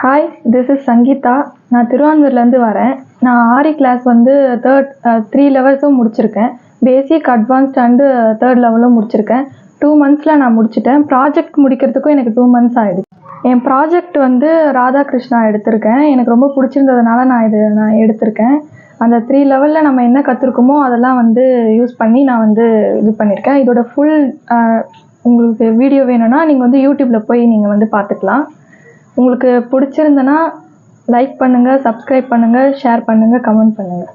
Hi this is Sangeetha நான் திருவான்மூர்லேருந்து வரேன். நான் ஆரி கிளாஸ் வந்து தேர்ட் த்ரீ லெவல்ஸும் முடிச்சிருக்கேன். பேசிக் அட்வான்ஸ்ட் அண்டு தேர்ட் லெவலும் முடிச்சிருக்கேன். டூ மந்த்ஸில் நான் முடிச்சிட்டேன். ப்ராஜெக்ட் முடிக்கிறதுக்கும் எனக்கு டூ மந்த்ஸ் ஆகிடுச்சு என் ப்ராஜெக்ட் வந்து ராதாகிருஷ்ணா எடுத்திருக்கேன். எனக்கு ரொம்ப பிடிச்சிருந்ததுனால நான் இது நான் எடுத்திருக்கேன். அந்த த்ரீ லெவலில் நம்ம என்ன கற்றுருக்கோமோ அதெல்லாம் வந்து யூஸ் பண்ணி நான் வந்து இது பண்ணியிருக்கேன் இதோட ஃபுல் உங்களுக்கு வீடியோ வேணும்னா நீங்கள் வந்து யூடியூப்பில் போய் நீங்கள் வந்து பார்த்துக்கலாம். உங்களுக்கு பிடிச்சிருந்தனா லைக் பண்ணுங்கள் சப்ஸ்கிரைப் பண்ணுங்கள் ஷேர் பண்ணுங்கள் கமெண்ட் பண்ணுங்கள்